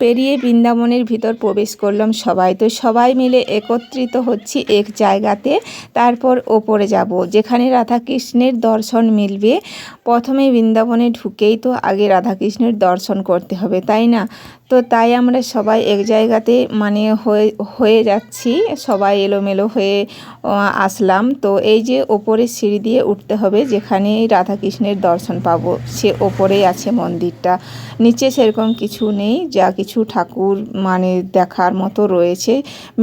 পেরিয়ে বৃন্দাবনের ভিতর প্রবেশ করলাম সবাই। তো সবাই মিলে একত্রিত হচ্ছি এক জায়গাতে, তারপর ওপরে যাব, যেখানে রাধাকৃষ্ণের দর্শন মিলবে। প্রথমে বৃন্দাবনে ঢুকেই তো আগে রাধাকৃষ্ণের দর্শন করতে হবে, তাই না? তো তাই আমরা সবাই এক জায়গাতে মানে হয়ে হয়ে যাচ্ছি, সবাই এলোমেলো হয়ে আসলাম। তো এই যে ওপরে সিঁড়ি দিয়ে উঠতে হবে যেখানে রাধাকৃষ্ণের দর্শন পাবো, সে ওপরেই আছে মন্দিরটা। নিচে সেরকম কিছু নেই, যা কিছু ঠাকুর মানে দেখার মতো রয়েছে।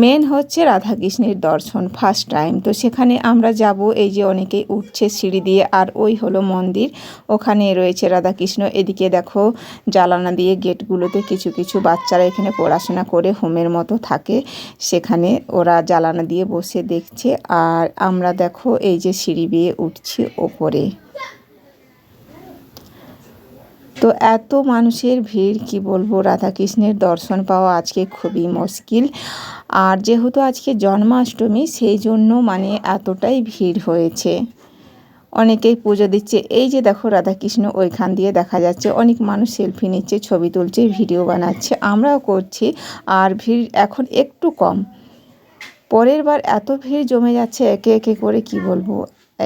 মেন হচ্ছে রাধাকৃষ্ণের দর্শন ফার্স্ট টাইম তো সেখানে আমরা যাব, এই যে অনেকেই উঠছে সিঁড়ি দিয়ে, আর ওই হলো মন্দির। ওখানে রয়েছে রাধাকৃষ্ণ। এদিকে দেখো জ্বালানা দিয়ে গেটগুলোতে কিছু কিছু বাচ্চারা এখানে পড়াশোনা করে, হোমের মতো থাকে। সেখানে ওরা জ্বালানা দিয়ে বসে দেখছে। আর আমরা দেখো, এই যে সিঁড়ি বেয়ে উঠছি ওপরে। তো এত মানুষের ভিড়, কি বলব, রাধাকৃষ্ণের দর্শন পাওয়া আজকে খুবই মুশকিল। আর যেহেতু আজকে জন্মাষ্টমী, সেই জন্য মানে এতটাই ভিড় হয়েছে। অনেকেই পুজো দিচ্ছে। এই যে দেখো রাধাকৃষ্ণ ওইখান দিয়ে দেখা যাচ্ছে, অনেক মানুষ সেলফি নিচ্ছে, ছবি তুলছে, ভিডিও বানাচ্ছে, আমরাও করছি, আর ভিড় এখন একটু কম। পরের বার এত ভিড় জমে যাচ্ছে, একে একে করে কি বলব?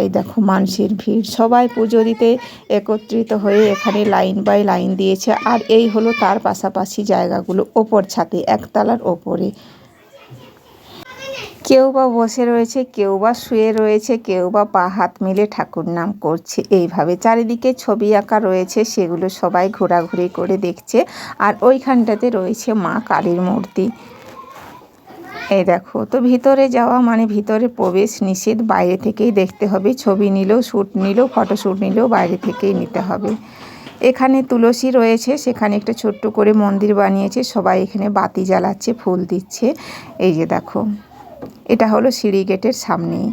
এই দেখো মানুষের ভিড়। সবাই পুজো দিতে একত্রিত হয়ে এখানে লাইন বাই লাইন দিয়েছে। আর এই হলো তার পাশাপাশি জায়গাগুলো, ওপর ছাতে একতলার ওপরে। কেউ বা বসে রয়েছে, কেউ বা শুয়ে রয়েছে, কেউ বা পা হাত মিলে ঠাকুর নাম করছে। এইভাবে চারিদিকে ছবি আঁকা রয়েছে, সেগুলো সবাই ঘোরাঘুরি করে দেখছে। আর ওইখানটাতে রয়েছে মা কালীর মূর্তি। এই দেখো, তো ভিতরে যাওয়া মানে ভিতরে প্রবেশ নিষেধ, বাইরে থেকেই দেখতে হবে। ছবি নিলেও শ্যুট নিলেও, ফটোশ্যুট নিলেও বাইরে থেকেই নিতে হবে। এখানে তুলসী রয়েছে, সেখানে একটা ছোট্ট করে মন্দির বানিয়েছে, সবাই এখানে বাতি জ্বালাচ্ছে, ফুল দিচ্ছে। এই যে দেখো, এটা হলো সিঁড়ি গেটের সামনেই।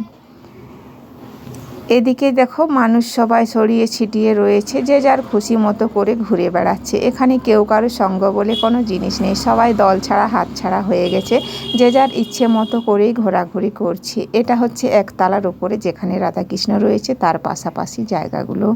এদিকে দেখো মানুষ সবাই সরিয়ে ছিটিয়ে রয়েছে, যে যার খুশি মতো করে ঘুরে বেড়াচ্ছে। এখানে কেউ কারও সঙ্গ বলে কোনো জিনিস নেই, সবাই দল ছাড়া, হাত ছাড়া হয়ে গেছে, যে যার ইচ্ছে মতো করেই ঘোরাঘুরি করছে। এটা হচ্ছে একতলার ওপরে যেখানে রাধাকৃষ্ণ রয়েছে, তার পাশাপাশি জায়গাগুলো।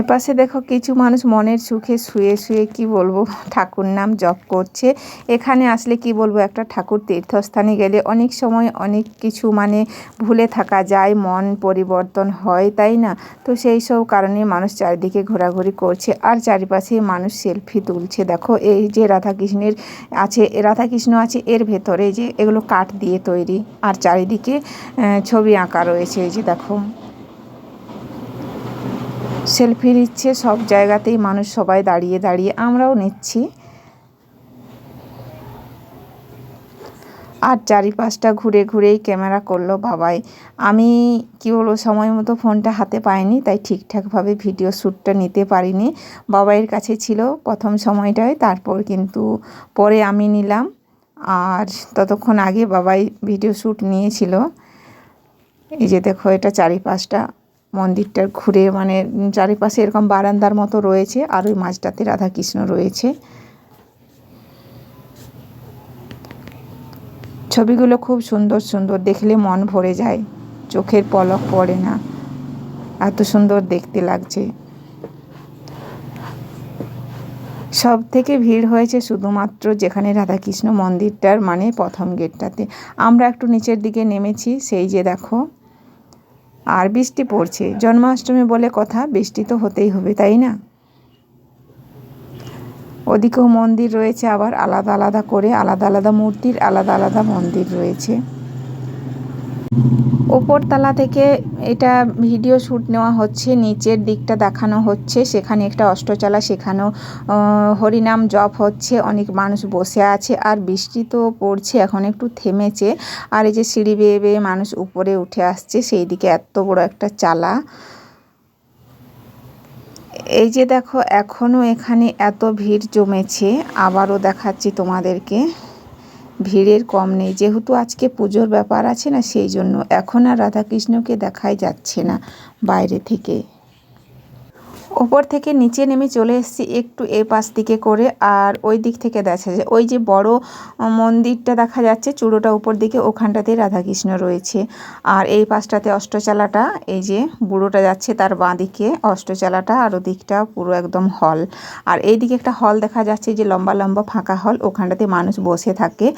এপাশে দেখো কিছু মানুষ মনের সুখে শুয়ে শুয়ে কি বলব, ঠাকুর নাম জপ করছে। এখানে আসলে কি বলব, একটা ঠাকুর তীর্থস্থানে গেলে অনেক সময় অনেক কিছু মানে ভুলে থাকা যায়, মন পরিবর্তন হয়, তাই না? তো সেই সব কারণে মানুষ চারিদিকে ঘোরাঘুরি করছে আর চারিপাশে মানুষ সেলফি তুলছে। দেখো এই যে রাধাকৃষ্ণের আছে, রাধাকৃষ্ণ আছে, এর ভেতরে যে এগুলো কাঠ দিয়ে তৈরি আর চারিদিকে ছবি আঁকা রয়েছে। এই যে দেখো। সেলফি নিচ্ছে, সব জায়গাতেই মানুষ সবাই দাঁড়িয়ে দাঁড়িয়ে আমরাও নিচ্ছি। আর চারিপাশটা ঘুরে ঘুরেই ক্যামেরা করল বাবাই। আমি কি বলব, সময় মতো ফোনটা হাতে পাইনি, তাই ঠিকঠাকভাবে ভিডিও শ্যুটটা নিতে পারিনি। বাবাইয়ের কাছে ছিল প্রথম সময়টায়, তারপর কিন্তু পরে আমি নিলাম। আর ততক্ষণ আগে বাবাই ভিডিও শ্যুট নিয়েছিল। এই যে দেখো, এটা চারিপাশটা। মন্দিরটার ঘুরে মানে চারিপাশে এরকম বারান্দার মতো রয়েছে আর ওই মাঝটাতে রাধাকৃষ্ণ রয়েছে। ছবিগুলো খুব সুন্দর সুন্দর দেখলে মন ভরে যায়, চোখের পলক পড়ে না। এত সুন্দর দেখতে লাগছে। সব থেকে ভিড় হয়েছে শুধুমাত্র যেখানে রাধাকৃষ্ণ মন্দিরটার মানে প্রথম গেটটাতে। আমরা একটু নিচের দিকে নেমেছি, সেই যে দেখো। আর বৃষ্টি পড়ছে। জন্মাষ্টমী বলে কথা, বৃষ্টি তো হতেই হবে, তাই না? ওদিকেও মন্দির রয়েছে আবার, আলাদা আলাদা করে, আলাদা আলাদা মূর্তির, আলাদা আলাদা মন্দির রয়েছে। ওপরতলা থেকে এটা ভিডিও শ্যুট নেওয়া হচ্ছে, নিচের দিকটা দেখানো হচ্ছে, সেখানে একটা অষ্টচালা সেখানেও হরিনাম জপ হচ্ছে, অনেক মানুষ বসে আছে, আর বৃষ্টি তো পড়ছে, এখন একটু থেমেছে, আর এই যে সিঁড়ি বেয়ে বেয়ে মানুষ উপরে উঠে আসছে সেই দিকে এত বড় একটা চালা। এই যে দেখো এখনও এখানে এত ভিড় জমেছে, আবারও দেখাচ্ছি তোমাদেরকে। ভিড়ের কম নেই। যেহেতু আজকে পুজোর ব্যাপার আছে না, সেই জন্য এখন আর রাধাকৃষ্ণকে দেখাই যাচ্ছে না বাইরে থেকে। ওপর থেকে নিচে নেমে চলে এসেছি একটু এ পাশ দিকে করে আর ওই দিক থেকে দেখা যায়। ওই যে বড় মন্দিরটা দেখা যাচ্ছে, চূড়োটা উপর দিকে, ওখানটাতে রাধাকৃষ্ণ রয়েছে। আর এই পাশটাতে অষ্টচালাটা, এই যে বুড়োটা যাচ্ছে তার বাঁ দিকে অষ্টচালাটা আর ওদিকটা পুরো একদম হল। আর এই দিকে একটা হল দেখা যাচ্ছে, যে লম্বা লম্বা ফাঁকা হল, ওখানটাতে মানুষ বসে থাকে।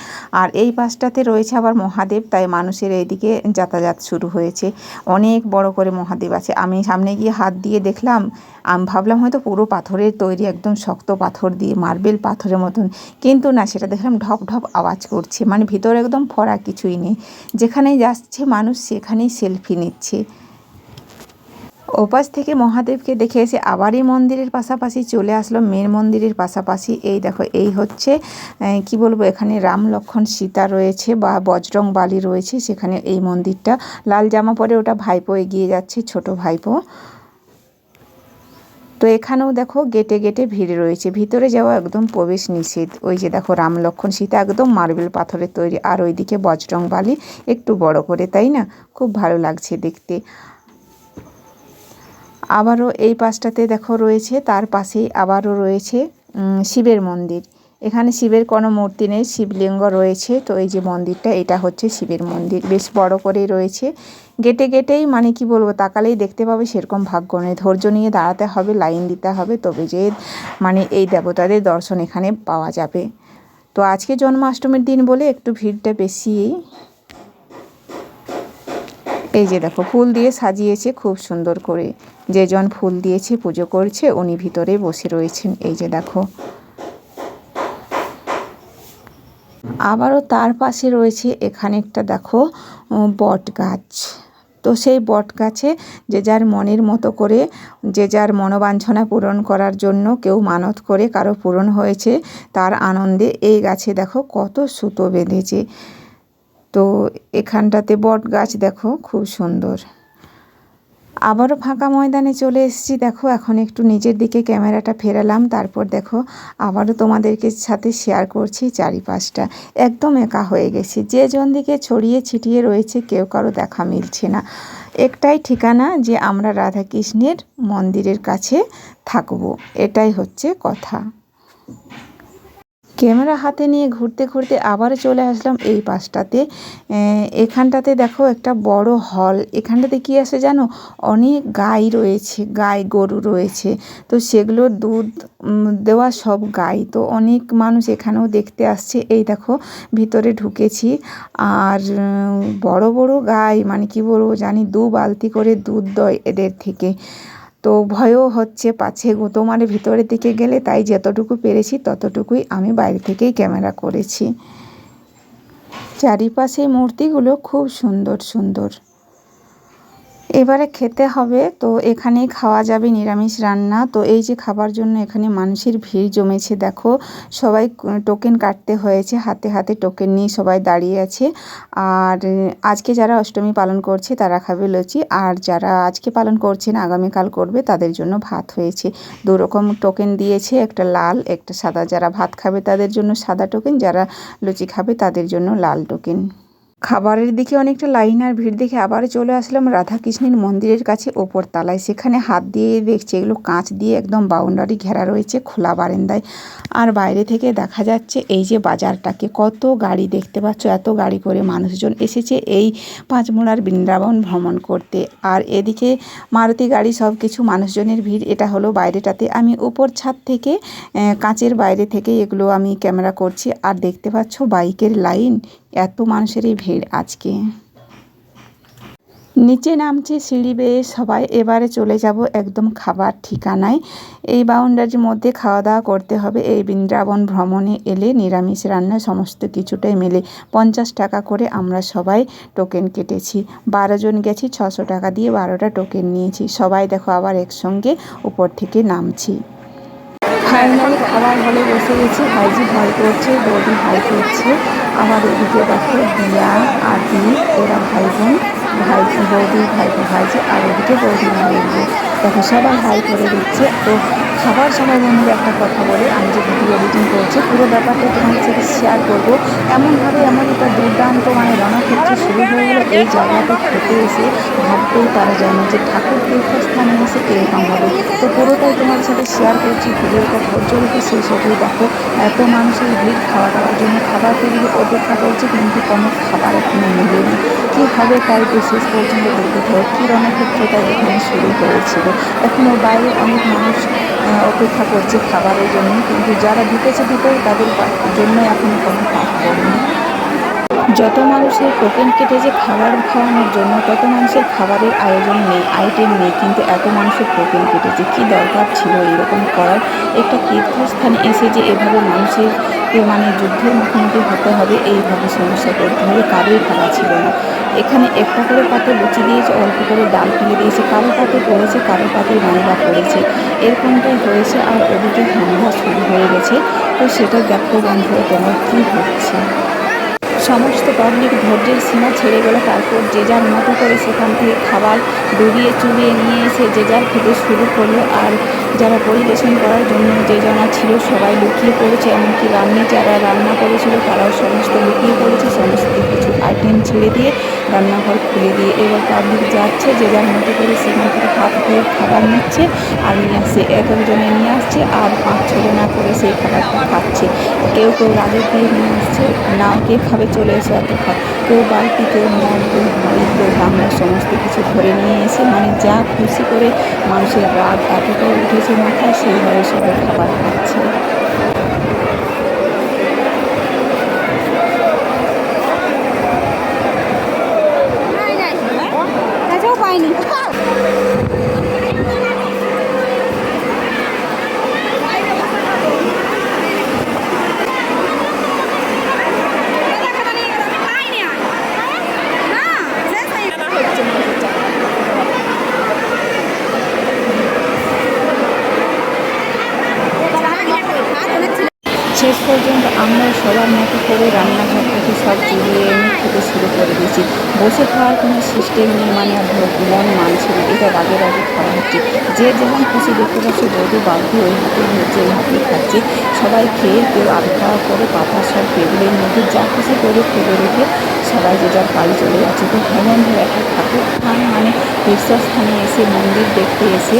আর এই পাশটাতে রয়েছে আবার মহাদেব, তাই মানুষের এইদিকে যাতায়াত শুরু হয়েছে। অনেক বড় করে মহাদেব আছে। আমি সামনে গিয়ে হাত দিয়ে দেখলাম আমি ভাবলাম হয়তো পুরো পাথরের তৈরি একদম শক্ত পাথর দিয়ে মার্বেল পাথরের মতন। কিন্তু না, সেটা দেখলাম ঢপ ঢপ আওয়াজ করছে। মানে ভিতরে একদম ফরা কিছুই নেই। যেখানেই যাচ্ছে মানুষ, সেখানেই সেলফি নিচ্ছে। ওপাশ থেকে মহাদেবকে দেখে এসে আবার এই মন্দিরের পাশাপাশি চলে আসলো মেন মন্দিরের পাশাপাশি। এই দেখো, এই হচ্ছে কি বলব, এখানে রাম, লক্ষণ, সীতা রয়েছে বা বজরং বালি রয়েছে। সেখানে এই মন্দিরটা। লাল জামা পরে ওটা ভাইপো এগিয়ে যাচ্ছে, ছোট ভাইপো। তো এখানেও দেখো গেটে গেটে ভিড় রয়েছে। ভিতরে যাওয়া একদম প্রবেশ নিষেধ। ওই যে দেখো রাম লক্ষণ সীতা একদম মার্বেল পাথরের তৈরি আর ওইদিকে বজরং বালি একটু বড় করে, তাই না? খুব ভালো লাগছে দেখতে। আবারও এই পাশটাতে দেখো রয়েছে, তার পাশেই আবারও রয়েছে শিবের মন্দির। এখানে শিবের কোনো মূর্তি নেই, শিবলিঙ্গ রয়েছে। তো এই যে মন্দিরটা, এটা হচ্ছে শিবের মন্দির। বেশ বড় করেই রয়েছে। গেটে গেটেই মানে কি বলব, তাকালেই দেখতে পাবে সেরকম ভাগ্য নেই। ধৈর্য নিয়ে দাঁড়াতে হবে, লাইন দিতে হবে, তবে যে মানে এই দেবতাদের দর্শন এখানে পাওয়া যাবে। তো আজকে জন্মাষ্টমীর দিন বলে একটু ভিড়টা বেশি এই যে দেখো, ফুল দিয়ে সাজিয়েছে খুব সুন্দর করে। যে জন ফুল দিয়েছে, পুজো করছে, উনি ভিতরে বসে রয়েছেন। এই যে দেখো। আবারও তার পাশে রয়েছে এখানে একটা দেখো বট গাছ। তো সেই বট গাছে যে যার মনের মতো করে, যে যার মনোবাঞ্ছনা পূরণ করার জন্য কেউ মানত করে, কারও পূরণ হয়েছে, তার আনন্দে এই গাছে দেখো কত সুতো বেঁধেছে। তো এখানটাতে বট গাছ দেখো, খুব সুন্দর। আবারও ফাঁকা ময়দানে চলে এসেছি। দেখো, এখন একটু নিজের দিকে ক্যামেরাটা ফেরালাম। তারপর দেখো, আবারও তোমাদেরকে সাথে শেয়ার করছি চারিপাশটা। একদম একা হয়ে গেছি। যে জন দিকে ছড়িয়ে ছিটিয়ে রয়েছে, কেউ কারও দেখা মিলছে না। একটাই ঠিকানা যে আমরা রাধাকৃষ্ণের মন্দিরের কাছে থাকব। এটাই হচ্ছে কথা। ক্যামেরা হাতে নিয়ে ঘুরতে ঘুরতে আবার চলে আসলাম এই পাশটাতে। এখানটাতে দেখো একটা বড় হল। এখানটাতে কি আছে জানো? অনেক গাই রয়েছে, গাই গরু রয়েছে। তো সেগুলোর দুধ দেওয়া সব গাই। তো অনেক মানুষ এখানেও দেখতে আসছে। এই দেখো, ভিতরে ঢুকেছি। আর বড় বড় গাই মানে কি বলব জানি, দু বালতি করে দুধ দেয় এদের থেকে। তো ভয়ও হচ্ছে পাছে গুঁতো ভিতরের দিকে গেলে তাই যতটুকু পেরেছি ততটুকুই আমি বাইরে থেকেই ক্যামেরা করেছি। চারিপাশে মূর্তিগুলো খুব সুন্দর সুন্দর। এবারে খেতে হবে, তো এখানেই খাওয়া যাবে নিরামিষ রান্না। তো এই যে খাবার জন্য এখানে মানুষের ভিড় জমেছে, দেখো। সবাই টোকেন কাটতে হয়েছে, হাতে হাতে টোকেন নিয়ে সবাই দাঁড়িয়ে আছে। আর আজকে যারা অষ্টমী পালন করছে, তারা খাবে লুচি। আর যারা আজকে পালন করছে না, আগামীকাল করবে, তাদের জন্য ভাত হয়েছে। দু রকম টোকেন দিয়েছে, একটা লাল, একটা সাদা। যারা ভাত খাবে, তাদের জন্য সাদা টোকেন, যারা লুচি খাবে, তাদের জন্য লাল টোকেন। খাবারের দিকে অনেকটা লাইন আর ভিড় দেখে আবার চলে আসলাম রাধাকৃষ্ণের মন্দিরের কাছে ওপর তালায় সেখানে হাত দিয়ে দেখছি এগুলো কাঁচ দিয়ে একদম বাউন্ডারি ঘেরা রয়েছে খোলা বারান্দায়। আর বাইরে থেকে দেখা যাচ্ছে এই যে বাজারটাকে, কত গাড়ি দেখতে পাচ্ছ, এত গাড়ি করে মানুষজন এসেছে এই পাঁচমোড়ার বৃন্দাবন ভ্রমণ করতে। আর এদিকে মারুতি গাড়ি সব কিছু মানুষজনের ভিড়, এটা হলো বাইরেটাতে। আমি উপর ছাদ থেকে কাঁচের বাইরে থেকে এগুলো আমি ক্যামেরা করছি। আর দেখতে পাচ্ছ বাইকের লাইন, এত মানুষেরই ভিড়। আজকে। নিচে নামছে সিঁড়ি বেয়ে সবাই, এবারে চলে যাব একদম খাবার ঠিকানায়। এই বাউন্ডারির মধ্যে খাওয়া দাওয়া করতে হবে। এই বৃন্দাবন ভ্রমণে এলে নিরামিষ রান্না সমস্ত কিছুটাই মেলে। পঞ্চাশ টাকা করে আমরা সবাই টোকেন কেটেছি। বারো জন গেছি, ছশো টাকা দিয়ে বারোটা টোকেন নিয়েছি। সবাই দেখো আবার একসঙ্গে উপর থেকে নামছি। ফাইনালি খাবার হলে বসে গেছি। ভাইজি ভয় করছে, বৌদি ভয় করছে। আমার এদিকে দেখো দিয়া, আদি, ওরা ভাই বোন ভাই, বৌদি, ভাই, ভাইজি, আর ওদিকে বৌদি ভাই দেখো সবাই হাই করে দিচ্ছে। তো খাবার সময় বন্ধু একটা কথা বলে, আমি যে ভিডিও এডিটিং করছি, পুরো ব্যাপারটা তোমার সাথে শেয়ার করব। এমনভাবে এমন একটা দুর্দান্ত মানে রণক্ষেত্র শুরু হয়ে গেলো, এই জায়গাটা খেতে এসে ভাবতেই পারা যায় যে ঠাকুর তীর্থস্থানে এসে এরকম হবে। তো পুরোটাই তোমার সাথে শেয়ার করছি ভিডিওটা ধৈর্য রেখে সেই সাথেই দেখো। এত মানুষের ভিড় খাওয়া দাওয়ার জন্য খাবার তৈরি অপেক্ষা করছে, কিন্তু কোনো খাবার এখনও মিলেনি। কী হবে তাই তো শেষ পর্যন্ত থাকো। কী রণক্ষেত্রটা এখানে শুরু হয়েছিল। এখনও বাইরে অনেক মানুষ অপেক্ষা করছে খাবারের জন্য। কিন্তু যারা ঢুকেছে ঢুকে তাদের জন্য এখনও কোনো কাজ করেনি যত মানুষের টোকেন কেটেছে খাবার খাওয়ানোর জন্য, তত মানুষের খাবারের আয়োজন নেই আইটেম নেই, কিন্তু এত মানুষের টোকেন কেটেছে। কি দরকার ছিল এরকম করার? একটা তীর্থস্থানে এসে যে এভাবে মানুষের মানে যুদ্ধের মুখোমুখি হতে হবে, এইভাবে সমস্যা করতে হবে কারোই ভাবা ছিল না। এখানে একটা করে পাতে লুচি দিয়েছে, অল্প করে ডাল ফেলে দিয়েছে, কারও পাতে পড়েছে, কারও পাতে ময়লা পড়েছে। এরকমটাই হয়েছে আর ওদিকে হামলা শুরু হয়ে গেছে। তো সেটা দেখো বন্ধু তোমার কী হচ্ছে? সমস্ত পাবলিক ধৈর্যের সীমা ছেড়ে গেল। তারপর যে যার মতো করে সেখান থেকে খাবার ডুবিয়ে চুবিয়ে নিয়ে এসে যে যার খেতে শুরু করল। আর যারা পরিবেশন করার জন্য যে জানা ছিল সবাই লুকিয়ে পড়েছে, এমনকি রান্নি যারা রান্না করেছিল তারাও সমস্ত লুকিয়ে পড়েছে। সমস্ত কিছু আইটেম ছেড়ে দিয়ে রান্নাঘর খুলে দিয়ে এবার পাবলিক যাচ্ছে। যে যার মতো করে সেখান থেকে হাত ধুয়ে খাবার নিচ্ছে, আর নিয়ে আসছে এক একজনে নিয়ে আসছে, আর পাঁচ ছজনা করে সেই খাবারটা খাচ্ছে। কেউ কেউ রাগের দিয়ে নিয়ে আসছে, না কে খাবে চলে এসে খাও কেউ বালতি কেউ মগ কেউ হাঁড়ি কেউ গামলা সমস্ত কিছু ধরে নিয়ে এসে মানে যা খুশি করে মানুষের রাগ এতটাই উঠেছে মাথায় সেইভাবে সবাই খাবার খাচ্ছে পাইনি শেষ পর্যন্ত আমরা সবার মতো করে রান্নাঘর থেকে সব চুলিয়ে এনে খেতে শুরু করে দিয়েছি বসে খাওয়ার কোনো সিস্টেম নেই মানে মন মানছে না, এটা রাগে রাগে খাওয়া হচ্ছে। যে যেমন খুশি দেখতে পাচ্ছি, বৌদি বালতি ওই হাতে হচ্ছে ওই হাতে খাচ্ছে। সবাই খেয়ে কেউ আধ খাওয়া করে পাতা সব টেবিলের মধ্যে যা খুশি করে ফেলে রেখে সবাই যে যার বাড়ি চলে যাচ্ছে। তো হেমন একটা ঠাকুর স্থান মানে তীর্থস্থানে এসে, মন্দির দেখতে এসে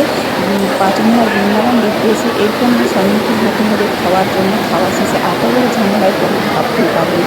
পাঁচমিনার বৃন্দাবন দেখতে এসে, এরকম সম্মুখীন হতে হবে খাওয়ার জন্য খাওয়া শেষে এত বড় ঝামেলায় কোনো ভাবতে পারবে